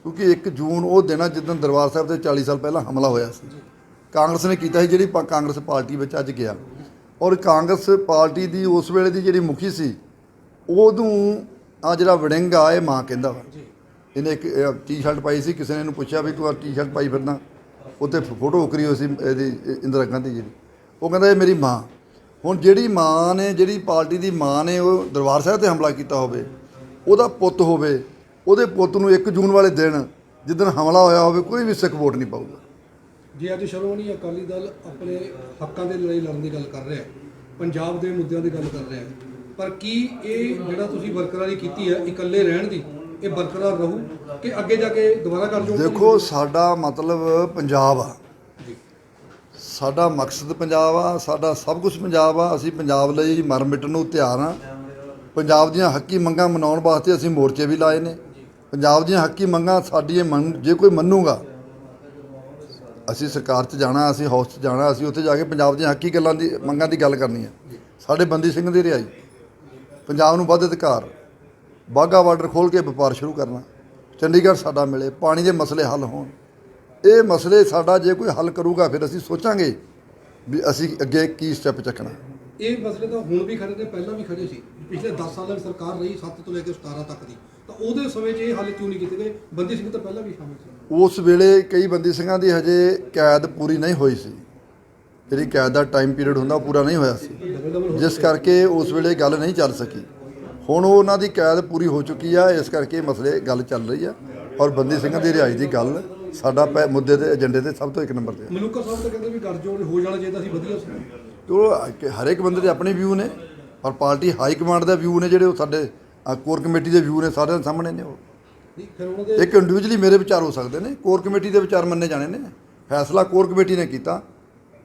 ਕਿਉਂਕਿ 1 ਜੂਨ ਉਹ ਦਿਨ ਆ ਜਿੱਦਣ ਦਰਬਾਰ ਸਾਹਿਬ ਤੇ 40 ਸਾਲ ਪਹਿਲਾਂ ਹਮਲਾ ਹੋਇਆ ਸੀ। ਕਾਂਗਰਸ ਨੇ ਕੀਤਾ ਸੀ ਜਿਹੜੀ ਕਾਂਗਰਸ ਪਾਰਟੀ ਵਿੱਚ ਅੱਜ ਗਿਆ। ਔਰ ਕਾਂਗਰਸ ਪਾਰਟੀ ਦੀ ਉਸ ਵੇਲੇ ਦੀ ਜਿਹੜੀ ਮੁਖੀ ਸੀ ਉਦੋਂ ਆ ਜਿਹੜਾ ਵੜਿੰਗ ਆ, ਇਹ ਮਾਂ ਕਹਿੰਦਾ ਵਾ। ਇਹਨੇ ਇੱਕ ਟੀ-ਸ਼ਰਟ ਪਾਈ ਸੀ, ਕਿਸੇ ਨੇ ਇਹਨੂੰ ਪੁੱਛਿਆ ਵੀ ਤੂੰ ਆ ਟੀ-ਸ਼ਰਟ ਪਾਈ ਫਿਰਦਾ ਉੱਤੇ ਫੋਟੋ ਉਕਰੀ ਹੋਈ ਸੀ ਇਹਦੀ ਇੰਦਰਾ ਗਾਂਧੀ ਜੀ ਦੀ। ਉਹ ਕਹਿੰਦਾ ਇਹ ਮੇਰੀ ਮਾਂ। ਹੁਣ ਜਿਹੜੀ ਮਾਂ ਨੇ, ਜਿਹੜੀ ਪਾਰਟੀ ਦੀ ਮਾਂ ਨੇ, ਉਹ ਦਰਬਾਰ ਸਾਹਿਬ ਤੇ ਹਮਲਾ ਕੀਤਾ ਹੋਵੇ ਉਹਦਾ ਪੁੱਤ ਹੋਵੇ ਉਹਦੇ ਪੁੱਤ ਨੂੰ 1 ਜੂਨ ਵਾਲੇ ਦਿਨ ਜਿੱਦਣ ਹਮਲਾ ਹੋਇਆ ਹੋਵੇ ਕੋਈ ਵੀ ਸਿੱਖ ਵੋਟ ਨਹੀਂ ਪਾਊਗਾ। ਜੇ ਅੱਜ ਸ਼੍ਰੋਮਣੀ ਅਕਾਲੀ ਦਲ ਆਪਣੇ ਹੱਕਾਂ ਦੇ ਲੜਾਈ ਲੜਨ ਦੀ ਗੱਲ ਕਰ ਰਿਹਾ ਪੰਜਾਬ ਦੇ ਮੁੱਦਿਆਂ ਦੀ ਗੱਲ ਕਰ ਰਿਹਾ ਪਰ ਕੀ ਇਹ ਜਿਹੜਾ ਤੁਸੀਂ ਬਰਕਰਾਰੀ ਕੀਤੀ ਹੈ ਇਕੱਲੇ ਰਹਿਣ ਦੀ ਇਹ ਬਰਕਰਾਰ ਰਹੂ ਕਿ ਅੱਗੇ ਜਾ ਕੇ ਦੁਬਾਰਾ ਕਰ ਜਾਓ ਦੇਖੋ ਸਾਡਾ ਮਤਲਬ ਪੰਜਾਬ ਆ। ਸਾਡਾ ਮਕਸਦ ਪੰਜਾਬ ਆ ਸਾਡਾ ਸਭ ਕੁਝ ਪੰਜਾਬ ਆ ਅਸੀਂ ਪੰਜਾਬ ਲਈ ਮਰ ਮਿਟਣ ਨੂੰ ਤਿਆਰ ਆ। ਪੰਜਾਬ ਦੀਆਂ ਹੱਕੀ ਮੰਗਾਂ ਮਨਾਉਣ ਵਾਸਤੇ ਅਸੀਂ ਮੋਰਚੇ ਵੀ ਲਾਏ ਨੇ। ਪੰਜਾਬ ਦੀਆਂ ਹੱਕੀ ਮੰਗਾਂ ਸਾਡੀ ਇਹ ਮੰਨ, ਜੇ ਕੋਈ ਮੰਨੂਗਾ, ਅਸੀਂ ਸਰਕਾਰ 'ਚ ਜਾਣਾ, ਅਸੀਂ ਹਾਊਸ 'ਚ ਜਾਣਾ, ਅਸੀਂ ਉੱਥੇ ਜਾ ਕੇ ਪੰਜਾਬ ਦੀਆਂ ਹੱਕੀ ਗੱਲਾਂ ਦੀ, ਮੰਗਾਂ ਦੀ ਗੱਲ ਕਰਨੀ ਹੈ। ਸਾਡੇ ਬੰਦੀ ਸਿੰਘ ਦੀ ਰਿਹਾਈ, ਪੰਜਾਬ ਨੂੰ ਵੱਧ ਅਧਿਕਾਰ ਬਾਗਾ ਬਾਰਡਰ ਖੋਲ ਕੇ ਵਪਾਰ ਸ਼ੁਰੂ ਕਰਨਾ, ਚੰਡੀਗੜ੍ਹ ਸਾਡਾ ਮਿਲੇ, ਪਾਣੀ ਦੇ ਮਸਲੇ ਹੱਲ ਹੋਣ। ਇਹ ਮਸਲੇ ਸਾਡਾ ਜੇ ਕੋਈ ਹੱਲ ਕਰੂਗਾ, ਫਿਰ ਅਸੀਂ ਸੋਚਾਂਗੇ ਵੀ ਅਸੀਂ ਅੱਗੇ ਕੀ ਸਟੈਪ ਚੱਕਣਾ। ਇਹ ਮਸਲੇ ਤਾਂ ਹੁਣ ਵੀ ਖੜੇ ਨੇ, ਪਹਿਲਾਂ ਵੀ ਖੜੇ ਸੀ। ਪਿਛਲੇ 10 ਸਾਲਾਂ ਵਿੱਚ ਸਰਕਾਰ ਰਹੀ 7 ਤੋਂ ਲੈ ਕੇ 17 ਤੱਕ ਦੀ ਤਾਂ ਉਹਦੇ ਸਮੇਂ 'ਚ ਇਹ ਹੱਲ ਕਿਉਂ ਨਹੀਂ ਕੀਤੇ ਗਏ? ਬੰਦੀ ਸਿੰਘ ਤਾਂ ਪਹਿਲਾਂ ਵੀ ਸ਼ਾਮਿਲ ਸੀ। ਉਸ ਵੇਲੇ ਕਈ ਬੰਦੀ ਸਿੰਘਾਂ ਦੀ ਹਜੇ ਕੈਦ ਪੂਰੀ ਨਹੀਂ ਹੋਈ ਸੀ। ਜਿਹੜੀ ਕੈਦ ਦਾ ਟਾਈਮ ਪੀਰੀਅਡ ਹੁੰਦਾ ਉਹ ਪੂਰਾ ਨਹੀਂ ਹੋਇਆ ਸੀ। ਜਿਸ ਕਰਕੇ ਉਸ ਵੇਲੇ ਗੱਲ ਨਹੀਂ ਚੱਲ ਸਕੀ। ਹੁਣ ਉਹ ਉਹਨਾਂ ਦੀ ਕੈਦ ਪੂਰੀ ਹੋ ਚੁੱਕੀ ਆ ਇਸ ਕਰਕੇ ਮਸਲੇ ਗੱਲ ਚੱਲ ਰਹੀ ਆ। ਔਰ ਬੰਦੀ ਸਿੰਘਾਂ ਦੀ ਰਿਹਾਈ ਦੀ ਗੱਲ ਸਾਡਾ ਮੁੱਦੇ ਤੇ ਏਜੰਡੇ ਤੇ ਸਭ ਤੋਂ ਇੱਕ ਨੰਬਰ ਤੇ ਮਲੂਕਾ ਸਾਹਿਬ ਤਾਂ ਕਹਿੰਦੇ ਵੀ ਗਰਜੋੜ ਹੋ ਜਾਣਾ ਚਾਹੀਦਾ ਸੀ ਵਧੀਆ ਸੀ। ਕਿ ਹਰ ਇੱਕ ਬੰਦੇ ਦੇ ਆਪਣੇ ਵਿਊ ਨੇ। ਔਰ ਪਾਰਟੀ ਹਾਈ ਕਮਾਂਡ ਦੇ ਵਿਊ ਨੇ ਜਿਹੜੇ ਉਹ ਸਾਡੇ ਕੋਰ ਕਮੇਟੀ ਦੇ ਵਿਊ ਨੇ ਸਾਰਿਆਂ ਦੇ ਸਾਹਮਣੇ ਨੇ ਉਹ। ਇੱਕ ਇੰਡੀਵਿਜੂਅਲੀ ਮੇਰੇ ਵਿਚਾਰ ਹੋ ਸਕਦੇ ਨੇ ਕੋਰ ਕਮੇਟੀ ਦੇ ਵਿਚਾਰ ਮੰਨੇ ਜਾਣੇ ਨੇ। ਫੈਸਲਾ ਕੋਰ ਕਮੇਟੀ ਨੇ ਕੀਤਾ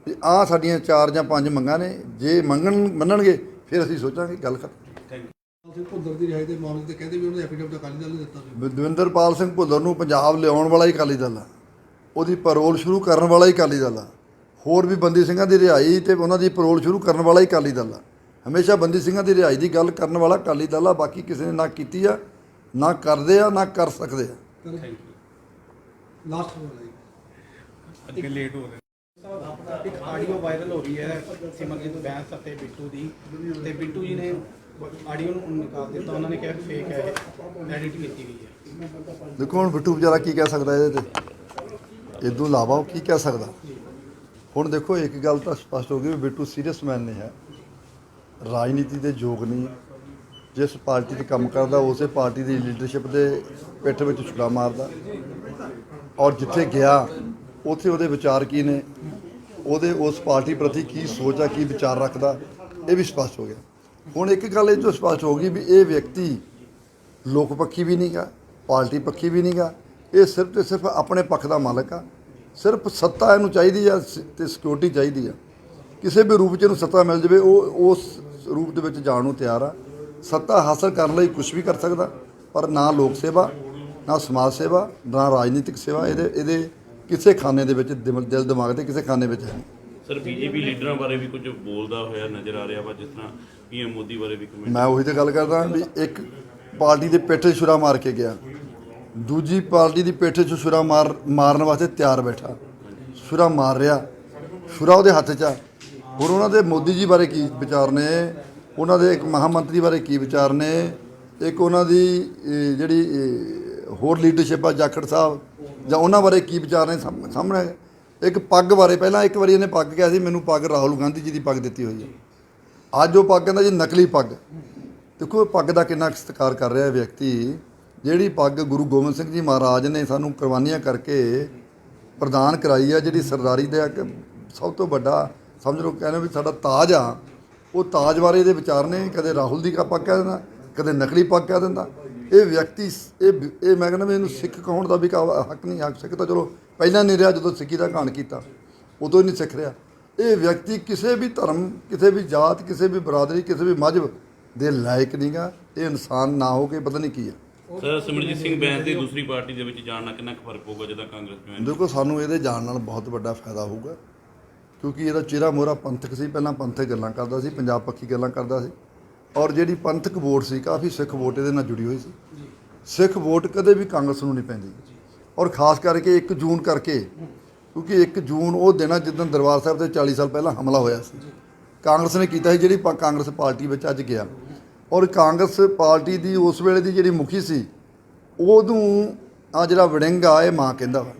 ਵੀ ਆਹ ਸਾਡੀਆਂ ਚਾਰ ਜਾਂ ਪੰਜ ਮੰਗਾਂ ਨੇ ਜੇ ਮੰਗਣ ਮੰਨਣਗੇ ਫਿਰ ਅਸੀਂ ਸੋਚਾਂਗੇ ਗੱਲ ਸਿੰਘ ਭੁੱਲਰ ਦੀ ਰਿਹਾਈ ਦੇ ਮਾਮਲੇ ਤੇ ਕਹਿੰਦੇ ਵੀ ਉਹਨਾਂ ਐਫੀਡੇਵਿਟ ਅਕਾਲੀ ਦਲ ਨੇ ਦਿੱਤਾ ਦਵਿੰਦਰਪਾਲ ਸਿੰਘ ਭੁੱਲਰ ਨੂੰ ਪੰਜਾਬ ਲਿਆਉਣ ਵਾਲਾ ਹੀ ਅਕਾਲੀ ਦਲ ਆ। ਉਹਦੀ ਪੈਰੋਲ ਸ਼ੁਰੂ ਕਰਨ ਵਾਲਾ ਹੀ ਅਕਾਲੀ ਦਲ ਆ। ਹੋਰ ਵੀ ਬੰਦੀ ਸਿੰਘਾਂ ਦੀ ਰਿਹਾਈ ਤੇ ਉਹਨਾਂ ਦੀ ਪੈਰੋਲ ਸ਼ੁਰੂ ਕਰਨ ਵਾਲਾ ਹੀ ਅਕਾਲੀ ਦਲ ਆ। ਹਮੇਸ਼ਾ ਬੰਦੀ ਸਿੰਘਾਂ ਦੀ ਰਿਹਾਈ ਦੀ ਗੱਲ ਕਰਨ ਵਾਲਾ ਅਕਾਲੀ ਦਲ ਆ ਬਾਕੀ ਕਿਸੇ ਨੇ ਨਾ ਕੀਤੀ ਆ ਨਾ ਕਰਦੇ ਆ ਨਾ ਕਰ ਸਕਦੇ ਆ। ਕਰ ਲਾਸਟ ਵਾਲਾ ਜੀ ਅੱਗੇ ਲੇਟ ਹੋ ਰਹੇ। ਇੱਕ ਆਡੀਓ ਵਾਇਰਲ ਹੋ ਰਹੀ ਹੈ ਸਿਮਰਜੀਤ ਬੈਂਸ ਅਤੇ ਬਿੱਟੂ ਦੀ। ਤੇ ਬਿੱਟੂ ਜੀ ਨੇ ਆਡੀਓ ਨੂੰ ਨਿਕਾਲ ਦਿੱਤਾ ਉਹਨਾਂ ਨੇ ਕਿਹਾ ਫੇਕ ਹੈ ਇਹ ਐਡਿਟ ਕੀਤੀ ਗਈ ਹੈ। ਦੇਖੋ ਹੁਣ ਬਿੱਟੂ ਵਿਚਾਰਾ ਕੀ ਕਹਿ ਸਕਦਾ ਇਹਦੇ ਤੇ? ਇਦੋਂ ਇਲਾਵਾ ਉਹ ਕੀ ਕਹਿ ਸਕਦਾ? ਹੁਣ ਦੇਖੋ ਇੱਕ ਗੱਲ ਤਾਂ ਸਪਸ਼ਟ ਹੋ ਗਈ ਵੀ ਬਿੱਟੂ ਸੀਰੀਅਸ ਮੈਨ ਨਹੀਂ ਹੈ। ਰਾਜਨੀਤੀ ਦੇ ਯੋਗ ਨਹੀਂ ਜਿਸ ਪਾਰਟੀ 'ਚ ਕੰਮ ਕਰਦਾ, ਉਸੇ ਪਾਰਟੀ ਦੀ ਲੀਡਰਸ਼ਿਪ ਦੇ ਪਿੱਠ ਵਿੱਚ ਛੁਰਾ ਮਾਰਦਾ। ਔਰ ਜਿੱਥੇ ਗਿਆ, ਉੱਥੇ ਉਹਦੇ ਵਿਚਾਰ ਕੀ ਨੇ? ਉਹਦੇ, ਉਸ ਪਾਰਟੀ ਪ੍ਰਤੀ ਕੀ ਸੋਚ ਆ, ਕੀ ਵਿਚਾਰ ਰੱਖਦਾ? ਇਹ ਵੀ ਸਪਸ਼ਟ ਹੋ ਗਿਆ। ਹੁਣ ਇੱਕ ਗੱਲ ਇਹ ਤੋਂ ਸਪਸ਼ਟ ਹੋ ਗਈ ਵੀ ਇਹ ਵਿਅਕਤੀ ਲੋਕ ਪੱਖੀ ਵੀ ਨਹੀਂਗਾ, ਪਾਰਟੀ ਪੱਖੀ ਵੀ ਨਹੀਂਗਾ। ਇਹ ਸਿਰਫ ਤੇ ਸਿਰਫ ਆਪਣੇ ਪੱਖ ਦਾ ਮਾਲਕ ਆ। ਸਿਰਫ ਸੱਤਾ ਇਹਨੂੰ ਚਾਹੀਦੀ ਆ ਸ- ਤੇ ਸਿਕਿਉਰਿਟੀ ਚਾਹੀਦੀ ਆ। ਕਿਸੇ ਵੀ ਰੂਪ 'ਚ ਇਹਨੂੰ ਸੱਤਾ ਮਿਲ ਜਾਵੇ, ਉਹ, ਉਸ ਰੂਪ ਦੇ ਵਿੱਚ ਜਾਣ ਨੂੰ ਤਿਆਰ ਆ। ਸੱਤਾ ਹਾਸਲ ਕਰਨ ਲਈ ਕੁਝ ਵੀ ਕਰ ਸਕਦਾ ਪਰ ਨਾ ਲੋਕ ਸੇਵਾ ਨਾ ਸਮਾਜ ਸੇਵਾ ਨਾ ਰਾਜਨੀਤਿਕ ਸੇਵਾ। ਇਹਦੇ ਇਹਦੇ ਕਿਸੇ ਖਾਨੇ ਦੇ ਵਿੱਚ ਦਿਲ ਦਿਲ ਦਿਮਾਗ ਦੇ ਕਿਸੇ ਖਾਨੇ ਵਿੱਚ ਹੈ ਨਹੀਂ। ਸਰ ਬੀਜੇਪੀ ਲੀਡਰਾਂ ਬਾਰੇ ਵੀ ਕੁਝ ਬੋਲਦਾ ਹੋਇਆ ਨਜ਼ਰ ਆ ਰਿਹਾ ਵਾ ਜਿਸ ਤਰ੍ਹਾਂ ਪੀਐਮ ਮੋਦੀ ਬਾਰੇ ਵੀ ਕਮੈਂਟ ਮੈਂ ਉਹੀ ਤੇ ਗੱਲ ਕਰਦਾ ਵੀ ਇੱਕ ਪਾਰਟੀ ਦੇ ਪੇਠੇ ਛੁਰਾ ਮਾਰ ਕੇ ਗਿਆ ਦੂਜੀ ਪਾਰਟੀ ਦੀ ਪੇਠੇ 'ਚ ਛੁਰਾ ਮਾਰ ਮਾਰਨ ਵਾਸਤੇ ਤਿਆਰ ਬੈਠਾ। ਛੁਰਾ ਮਾਰ ਰਿਹਾ ਛੁਰਾ ਉਹਦੇ ਹੱਥ 'ਚ ਆ। ਹੋਰ ਉਹਨਾਂ ਦੇ ਮੋਦੀ ਜੀ ਬਾਰੇ ਕੀ ਵਿਚਾਰ ਨੇ? ਉਹਨਾਂ ਦੇ ਇੱਕ ਮਹਾਮੰਤਰੀ ਬਾਰੇ ਕੀ ਵਿਚਾਰ ਨੇ? ਇੱਕ ਉਹਨਾਂ ਦੀ ਜਿਹੜੀ ਹੋਰ ਲੀਡਰਸ਼ਿਪ ਆ, ਜਾਖੜ ਸਾਹਿਬ, ਜਾਂ ਉਹਨਾਂ ਬਾਰੇ ਕੀ ਵਿਚਾਰ ਨੇ? ਸਾਹਮ- ਸਾਹਮਣੇ ਇੱਕ ਪੱਗ ਬਾਰੇ, ਪਹਿਲਾਂ ਇੱਕ ਵਾਰੀ ਇਹਨੇ ਪੱਗ ਕਿਹਾ ਸੀ, ਮੈਨੂੰ ਪੱਗ ਰਾਹੁਲ ਗਾਂਧੀ ਜੀ ਦੀ ਪੱਗ ਦਿੱਤੀ ਹੋਈ ਹੈ। ਅੱਜ ਉਹ ਪੱਗ ਕਹਿੰਦਾ ਜੀ ਨਕਲੀ ਪੱਗ। ਦੇਖੋ, ਇਹ ਪੱਗ ਦਾ ਕਿੰਨਾ ਕੁ ਸਤਿਕਾਰ ਕਰ ਰਿਹਾ ਇਹ ਵਿਅਕਤੀ। ਜਿਹੜੀ ਪੱਗ ਗੁਰੂ ਗੋਬਿੰਦ ਸਿੰਘ ਜੀ ਮਹਾਰਾਜ ਨੇ ਸਾਨੂੰ ਕੁਰਬਾਨੀਆਂ ਕਰਕੇ ਪ੍ਰਦਾਨ ਕਰਾਈ ਹੈ ਜਿਹੜੀ ਸਰਦਾਰੀ ਦਾ ਇੱਕ ਸਭ ਤੋਂ ਵੱਡਾ ਸਮਝ ਲਓ ਕਹਿੰਦੇ ਵੀ ਸਾਡਾ ਤਾਜ ਆ। ਉਹ ਤਾਜ ਬਾਰੇ ਇਹਦੇ ਵਿਚਾਰ ਨੇ ਕਦੇ ਰਾਹੁਲ ਦੀ ਕਾ ਪੱਗ ਕਹਿ ਦਿੰਦਾ ਕਦੇ ਨਕਲੀ ਪੱਗ ਕਹਿ ਦਿੰਦਾ। ਇਹ ਵਿਅਕਤੀ ਇਹ ਇਹ ਮੈਂ ਕਹਿੰਦਾ ਵੀ ਇਹਨੂੰ ਸਿੱਖ ਕਹਾਉਣ ਦਾ ਵੀ ਹੱਕ ਨਹੀਂ ਹੱਕ ਸਿੱਖ ਤਾਂ ਚਲੋ ਪਹਿਲਾਂ ਨਹੀਂ ਰਿਹਾ ਜਦੋਂ ਸਿੱਖੀ ਦਾ ਘਾਣ ਕੀਤਾ ਉਦੋਂ ਹੀ ਨਹੀਂ ਸਿੱਖ ਰਿਹਾ। ਇਹ ਵਿਅਕਤੀ ਕਿਸੇ ਵੀ ਧਰਮ ਕਿਸੇ ਵੀ ਜਾਤ ਕਿਸੇ ਵੀ ਬਰਾਦਰੀ ਕਿਸੇ ਵੀ ਮਜ਼ਹਬ ਦੇ ਲਾਇਕ ਨਹੀਂਗਾ ਇਹ ਇਨਸਾਨ ਨਾ ਹੋ ਕੇ ਪਤਾ ਨਹੀਂ ਕੀ ਹੈ ਸਰ ਸਿਮਰਜੀਤ ਸਿੰਘ ਬੈਂਸ ਦੀ ਦੂਸਰੀ ਪਾਰਟੀ ਦੇ ਵਿੱਚ ਜਾਣ ਨਾਲ ਕਿੰਨਾ ਫ਼ਰਕ ਪਊਗਾ ਜਦੋਂ ਕਾਂਗਰਸ ਜੁਆਇਨ ਦੇਖੋ ਸਾਨੂੰ ਇਹਦੇ ਜਾਣ ਨਾਲ ਬਹੁਤ ਵੱਡਾ ਫਾਇਦਾ ਹੋਊਗਾ। ਕਿਉਂਕਿ ਇਹਦਾ ਚਿਹਰਾ ਮੋਹਰਾ ਪੰਥਕ ਸੀ ਪਹਿਲਾਂ ਪੰਥਕ ਗੱਲਾਂ ਕਰਦਾ ਸੀ ਪੰਜਾਬ ਪੱਖੀ ਗੱਲਾਂ ਕਰਦਾ ਸੀ। ਔਰ ਜਿਹੜੀ ਪੰਥਕ ਵੋਟ ਸੀ ਕਾਫੀ ਸਿੱਖ ਵੋਟ ਇਹਦੇ ਨਾਲ ਜੁੜੀ ਹੋਈ ਸੀ। ਸਿੱਖ ਵੋਟ ਕਦੇ ਵੀ ਕਾਂਗਰਸ ਨੂੰ ਨਹੀਂ ਪੈਂਦੀ। ਔਰ ਖਾਸ ਕਰਕੇ 1 ਜੂਨ ਕਰਕੇ ਕਿਉਂਕਿ 1 ਜੂਨ ਉਹ ਦਿਨ ਆ ਜਿੱਦਣ ਦਰਬਾਰ ਸਾਹਿਬ ਤੇ 40 ਸਾਲ ਪਹਿਲਾਂ ਹਮਲਾ ਹੋਇਆ ਸੀ। ਕਾਂਗਰਸ ਨੇ ਕੀਤਾ ਸੀ ਜਿਹੜੀ ਕਾਂਗਰਸ ਪਾਰਟੀ ਵਿੱਚ ਅੱਜ ਗਿਆ। ਔਰ ਕਾਂਗਰਸ ਪਾਰਟੀ ਦੀ ਉਸ ਵੇਲੇ ਦੀ ਜਿਹੜੀ ਮੁਖੀ ਸੀ ਉਦੋਂ ਆ ਜਿਹੜਾ ਵੜਿੰਗ ਆ ਇਹ ਮਾਂ ਕਹਿੰਦਾ ਵਾ।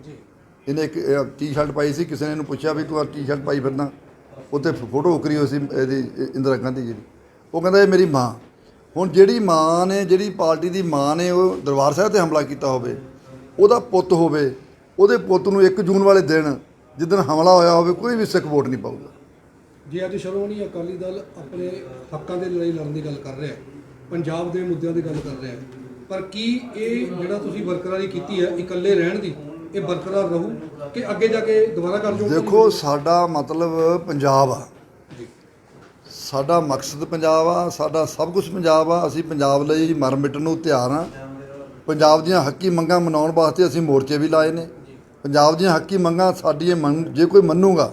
ਇਹਨੇ ਇੱਕ ਟੀ-ਸ਼ਰਟ ਪਾਈ ਸੀ, ਕਿਸੇ ਨੇ ਇਹਨੂੰ ਪੁੱਛਿਆ ਵੀ ਤੂੰ ਆ ਟੀ-ਸ਼ਰਟ ਪਾਈ ਫਿਰਦਾ ਉੱਤੇ ਫੋਟੋ ਉਕਰੀ ਹੋਈ ਸੀ ਇਹਦੀ ਇੰਦਰਾ ਗਾਂਧੀ ਜੀ ਦੀ। ਉਹ ਕਹਿੰਦਾ, ਇਹ ਮੇਰੀ ਮਾਂ। ਹੁਣ ਜਿਹੜੀ ਮਾਂ ਨੇ, ਜਿਹੜੀ ਪਾਰਟੀ ਦੀ ਮਾਂ ਨੇ, ਉਹ ਦਰਬਾਰ ਸਾਹਿਬ ਤੇ ਹਮਲਾ ਕੀਤਾ ਹੋਵੇ, ਉਹਦਾ ਪੁੱਤ ਹੋਵੇ, ਉਹਦੇ ਪੁੱਤ ਨੂੰ 1 ਜੂਨ ਵਾਲੇ ਦਿਨ ਜਿੱਦਣ ਹਮਲਾ ਹੋਇਆ ਹੋਵੇ, ਕੋਈ ਵੀ ਸਿੱਖ ਵੋਟ ਨਹੀਂ ਪਾਊਗਾ। ਜੇ ਅੱਜ ਸ਼੍ਰੋਮਣੀ ਅਕਾਲੀ ਦਲ ਆਪਣੇ ਹੱਕਾਂ ਦੇ ਲੜਾਈ ਲੜਨ ਦੀ ਗੱਲ ਕਰ ਰਿਹਾ ਪੰਜਾਬ ਦੇ ਮੁੱਦਿਆਂ ਦੀ ਗੱਲ ਕਰ ਰਿਹਾ ਪਰ ਕੀ ਇਹ ਜਿਹੜਾ ਤੁਸੀਂ ਬਰਕਰਾਰੀ ਕੀਤੀ ਹੈ, ਇਕੱਲੇ ਰਹਿਣ ਦੀ ਇਹ ਬਰਕਰਾਰ ਰਹੂ ਕਿ ਅੱਗੇ ਜਾ ਕੇ ਦੁਬਾਰਾ ਕਰ ਜਾਓਗੇ ਦੇਖੋ ਸਾਡਾ ਮਤਲਬ ਪੰਜਾਬ ਆ। ਸਾਡਾ ਮਕਸਦ ਪੰਜਾਬ ਆ ਸਾਡਾ ਸਭ ਕੁਝ ਪੰਜਾਬ ਆ। ਅਸੀਂ ਪੰਜਾਬ ਲਈ ਮਰ ਮਿਟਣ ਨੂੰ ਤਿਆਰ ਆ। ਪੰਜਾਬ ਦੀਆਂ ਹੱਕੀ ਮੰਗਾਂ ਮਨਾਉਣ ਵਾਸਤੇ ਅਸੀਂ ਮੋਰਚੇ ਵੀ ਲਾਏ ਨੇ। ਪੰਜਾਬ ਦੀਆਂ ਹੱਕੀ ਮੰਗਾਂ ਸਾਡੀ ਇਹ ਜੇ ਕੋਈ ਮੰਨੂਗਾ